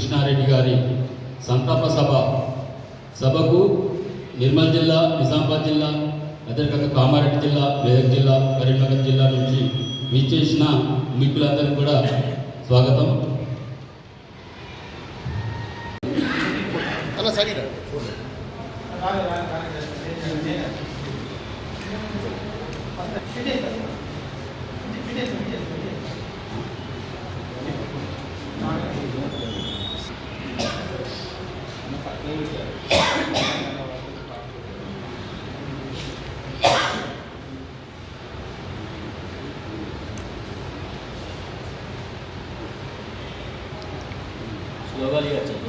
కృష్ణారెడ్డి గారి సంతాప సభ. సభకు నిర్మల్ జిల్లా నిజామాబాద్ జిల్లా అదేవిధంగా కామారెడ్డి జిల్లా మెదక్ జిల్లా కరీంనగర్ జిల్లా నుంచి విచ్చేసిన మిత్రులందరికీ కూడా స్వాగతం. అలా సరిగా జోహార్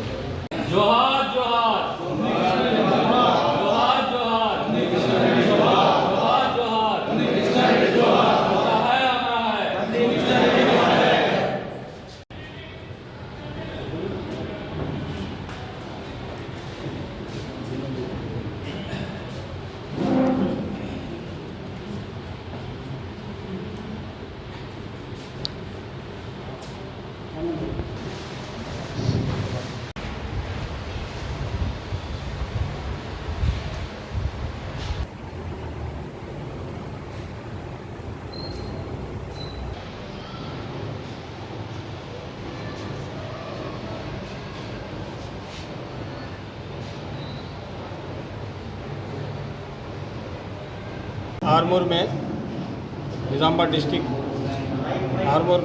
आरमूर में निज़ामाबाद डिस्ट्रिक्ट, आरमूर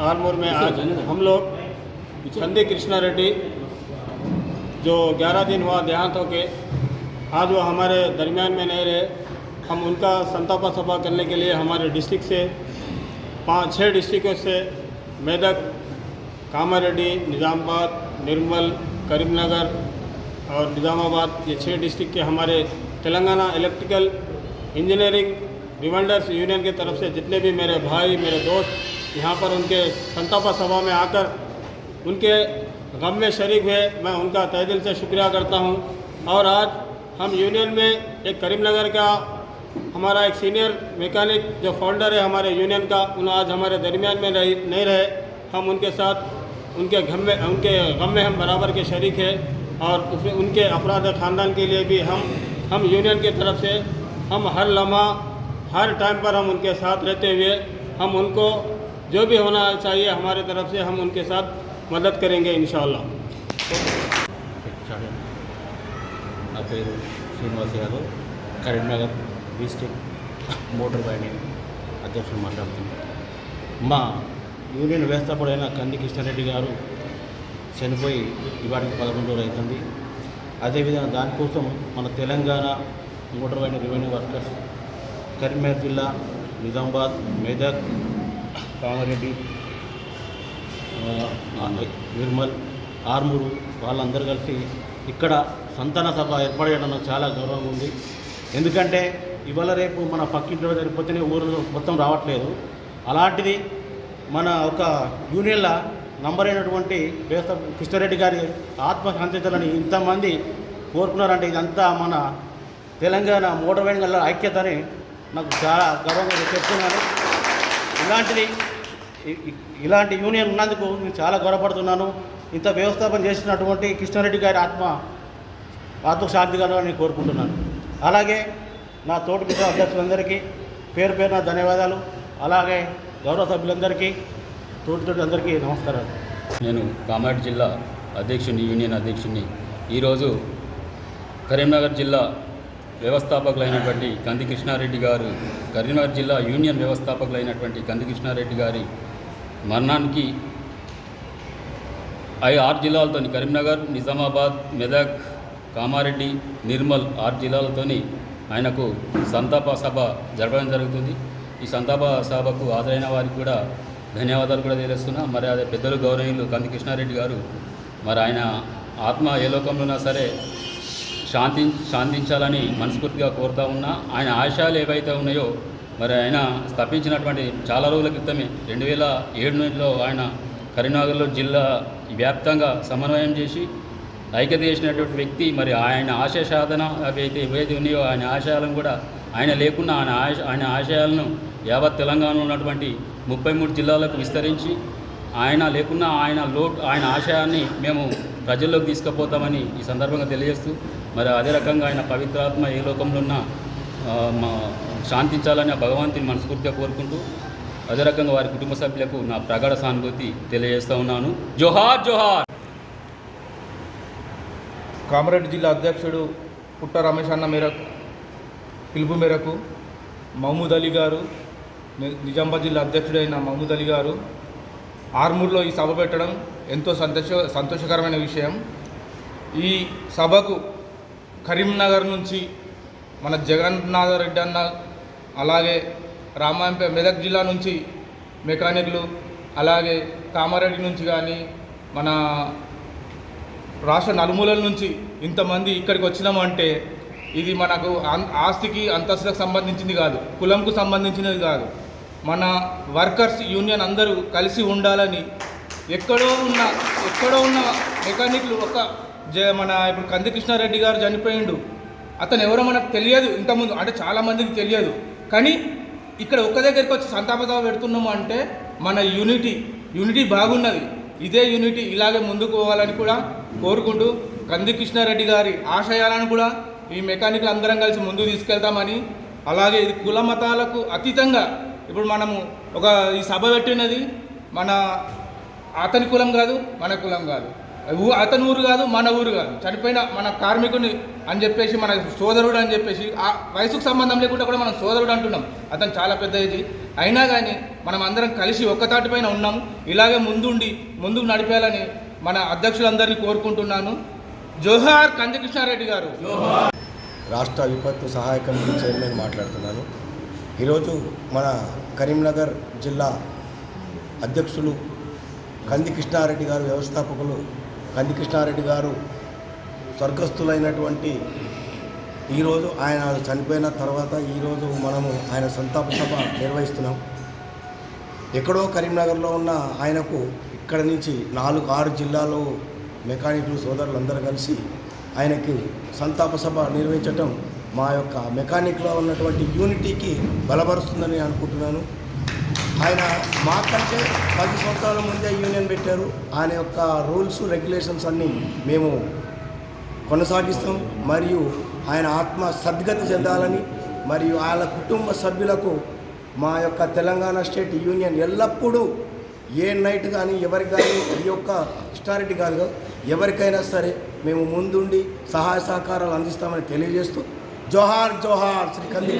आरमूर में आज हम लोग चंदी कृष्णा रेड्डी, जो 11 दिन हुआ देहांत होके, आज वो हमारे दरमियान में नहीं रहे। हम उनका संतापा सभा करने के लिए हमारे डिस्ट्रिक्ट से, पाँच छः डिस्ट्रिक्टों से, मेदक कामारेड्डी निज़ामाबाद, निर्मल, करीमनगर और निज़ामाबाद, ये छः डिस्ट्रिक्ट के हमारे Telangana electrical engineering rewinders union की तरफ़ से जितने भी मेरे भाई, मेरे दोस्त यहाँ पर उनके संतापा सभा में आकर उनके गम में शरीक हुए, मैं उनका तहे दिल से शुक्रिया करता हूँ। और आज हम यूनियन में एक करीमनगर का हमारा एक सीनियर मैकेनिक जो फाउंडर है हमारे यूनियन का, उन आज हमारे दरमियान में रही, नहीं रहे। हम उनके साथ, उनके गम में, उनके गम में हम बराबर के शरीक हैं। और उसमें उनके अफराद ख़ानदान के लिए भी हम हम यूनियन की तरफ़ से हम हर लम्हा हर टाइम पर हम उनके साथ रहते हुए हम उनको जो भी होना चाहिए हमारे तरफ से हम उनके साथ मदद करेंगे इन నా పేరు Srinivas Yadav Karimnagar district motor binding అధ్యక్షుడు మాట్లాడుతున్నాను మా యూనియన్ వ్యవస్థాపకుడైన కంది కృష్ణారెడ్డి గారు చనిపోయి ఇవాటికి పదకొండు రోజులు అవుతుంది అదేవిధంగా దానికోసం మన Telangana motor binding revenue workers Karimnagar జిల్లా నిజామాబాద్ మెదక్ కామారెడ్డి నిర్మల్ ఆర్మూరు వాళ్ళందరూ కలిసి ఇక్కడ సంతాన సభ ఏర్పడేయడం నాకు చాలా గౌరవంగా ఉంది. ఎందుకంటే ఇవాళ రేపు మన పక్కింట్లో సరిపోతేనే ఊరు మొత్తం రావట్లేదు. అలాంటిది మన ఒక యూనియన్ల నంబర్ అయినటువంటి వ్యవస్థ కృష్ణారెడ్డి గారి ఆత్మ శాంతించాలని ఇంతమంది కోరుకున్నారంటే ఇదంతా మన తెలంగాణ మోటార్ వైన్ ఐక్యతని నాకు చాలా గర్వంగా చెప్తున్నాను. ఇలాంటిది ఇలాంటి యూనియన్ ఉన్నందుకు నేను చాలా గౌరవపడుతున్నాను. ఇంత వ్యవస్థాపన చేసినటువంటి కృష్ణారెడ్డి గారి ఆత్మ ఆత్మశాంతి కలగాలని కోరుకుంటున్నాను. అలాగే నా తోటి మిత్ర అధ్యక్షులందరికీ పేరు పేరున ధన్యవాదాలు. అలాగే గౌరవ సభ్యులందరికీ తోటి తోటి అందరికీ నమస్కారాలు. నేను కామారెడ్డి జిల్లా అధ్యక్షుని యూనియన్ అధ్యక్షుని. ఈరోజు కరీంనగర్ జిల్లా వ్యవస్థాపకులైనటువంటి కంది కృష్ణారెడ్డి గారు కరీంనగర్ జిల్లా యూనియన్ వ్యవస్థాపకులైనటువంటి కంది కృష్ణారెడ్డి గారి మరణానికి ఐ ఆరు జిల్లాలతోని కరీంనగర్ నిజామాబాద్ మెదక్ కామారెడ్డి నిర్మల్ ఆరు జిల్లాలతోని ఆయనకు సంతాప సభ జరపడం జరుగుతుంది. ఈ సంతాప సభకు హాజరైన వారికి కూడా ధన్యవాదాలు కూడా తెలియజేస్తున్నా. మరి అదే పెద్దలు గౌరవీయులు కంది కృష్ణారెడ్డి గారు మరి ఆయన ఆత్మ ఏ లోకంలో ఉన్నా సరే శాంతి శాంతించాలని మనస్ఫూర్తిగా కోరుతా ఉన్నా ఆయన ఆశయాలు ఏవైతే ఉన్నాయో మరి ఆయన స్థాపించినటువంటి చాలా రోజుల క్రితమే రెండు వేల ఏడులో ఆయన కరీంనగర్లో జిల్లా వ్యాప్తంగా సమన్వయం చేసి ఐక్యత చేసినటువంటి వ్యక్తి మరి ఆయన ఆశయ సాధన అవైతే ఏవైతే ఉన్నాయో ఆయన ఆశయాలను కూడా ఆయన లేకుండా ఆయన ఆశ ఆయన ఆశయాలను యావత్ తెలంగాణలో ఉన్నటువంటి ముప్పై మూడు జిల్లాలకు విస్తరించి ఆయన లేకున్నా ఆయన లోటు ఆయన ఆశయాన్ని మేము ప్రజల్లోకి తీసుకుపోతామని ఈ సందర్భంగా తెలియజేస్తూ మరి అదే రకంగా ఆయన పవిత్రాత్మ ఏ లోకంలో ఉన్న మా శాంతించాలని ఆ భగవంతుని మనస్ఫూర్తిగా కోరుకుంటూ అదే రకంగా వారి కుటుంబ సభ్యులకు నా ప్రగాఢ సానుభూతి తెలియజేస్తూ ఉన్నాను. జోహార్ జోహార్! కామారెడ్డి జిల్లా అధ్యక్షుడు పుట్ట రమేష్ అన్న మేరకు పిలుపు మేరకు మహమూద్ అలీ గారు నిజామాబాద్ జిల్లా అధ్యక్షుడైన మహమూద్ అలీ గారు ఆర్మూర్లో ఈ సభ పెట్టడం ఎంతో సంతోష సంతోషకరమైన విషయం. ఈ సభకు కరీంనగర్ నుంచి మన జగన్నాథ రెడ్డి అన్న అలాగే రామాయంపే మెదక్ జిల్లా నుంచి మెకానిక్లు అలాగే కామారెడ్డి నుంచి కానీ మన రాష్ట్ర నలుమూలల నుంచి ఇంతమంది ఇక్కడికి వచ్చినామంటే ఇది మనకు ఆస్తికి అంతస్తులకు సంబంధించింది కాదు. కులంకు సంబంధించినది కాదు. మన వర్కర్స్ యూనియన్ అందరూ కలిసి ఉండాలని ఎక్కడో ఉన్న ఎక్కడో ఉన్న మెకానిక్లు ఒక జ మన ఇప్పుడు కంది కృష్ణారెడ్డి గారు చనిపోయిండు. అతను ఎవరో మనకు తెలియదు ఇంతకుముందు అంటే చాలామందికి తెలియదు. కానీ ఇక్కడ ఒక్క దగ్గరికి వచ్చి సంతాపసభ పెడుతున్నాము అంటే మన యూనిటీ యూనిటీ బాగున్నది. ఇదే యూనిటీ ఇలాగే ముందుకు పోవాలని కూడా కోరుకుంటూ కంది కృష్ణారెడ్డి గారి ఆశయాలను కూడా ఈ మెకానిక్లు అందరం కలిసి ముందుకు తీసుకెళ్తామని అలాగే ఇది కుల మతాలకు అతీతంగా ఇప్పుడు మనము ఒక ఈ సభ పెట్టినది మన అతని కులం కాదు మన కులం కాదు. ఊ- అతని ఊరు కాదు మన ఊరు కాదు. చనిపోయిన మన కార్మికుని అని చెప్పేసి మన సోదరుడు అని చెప్పేసి ఆ వయసుకు సంబంధం లేకుండా కూడా మనం సోదరుడు అంటున్నాం. అతను చాలా పెద్ద ఇది అయినా కానీ మనం అందరం కలిసి ఒక్కతాటిపైన ఉన్నాం ఇలాగే ముందుండి ముందుకు నడిపేయాలని మన అధ్యక్షులందరినీ కోరుకుంటున్నాను. జోహార్ కందకృష్ణారెడ్డి గారు. రాష్ట్ర విపత్తు సహాయ కమిటీ చైర్మన్ మాట్లాడుతున్నాను. ఈరోజు మన కరీంనగర్ జిల్లా అధ్యక్షులు కంది కృష్ణారెడ్డి గారు వ్యవస్థాపకులు. కంది కృష్ణారెడ్డి గారు స్వర్గస్థులైనటువంటి ఈరోజు ఆయన చనిపోయిన తర్వాత ఈరోజు మనము ఆయన సంతాప సభ నిర్వహిస్తున్నాం. ఎక్కడో కరీంనగర్లో ఉన్న ఆయనకు ఇక్కడ నుంచి నాలుగు ఆరు జిల్లాలో మెకానికులు సోదరులు అందరూ కలిసి ఆయనకి సంతాప సభ నిర్వహించటం మా యొక్క మెకానిక్లో ఉన్నటువంటి యూనిటీకి బలపరుస్తుందని అనుకుంటున్నాను. ఆయన మాకంటే పది సంవత్సరాల ముందే యూనియన్ పెట్టారు. ఆయన యొక్క రూల్స్ రెగ్యులేషన్స్ అన్నీ మేము కొనసాగిస్తాం. మరియు ఆయన ఆత్మ సద్గతి చెందాలని మరియు ఆయన కుటుంబ సభ్యులకు మా యొక్క తెలంగాణ స్టేట్ యూనియన్ ఎల్లప్పుడూ ఏ నైట్ కానీ ఎవరికి కానీ ఈ యొక్క హిస్టారిటీ కాదు ఎవరికైనా సరే మేము ముందుండి సహాయ సహకారాలు అందిస్తామని తెలియజేస్తూ జోహార్ జోహార్ శ్రీ కంది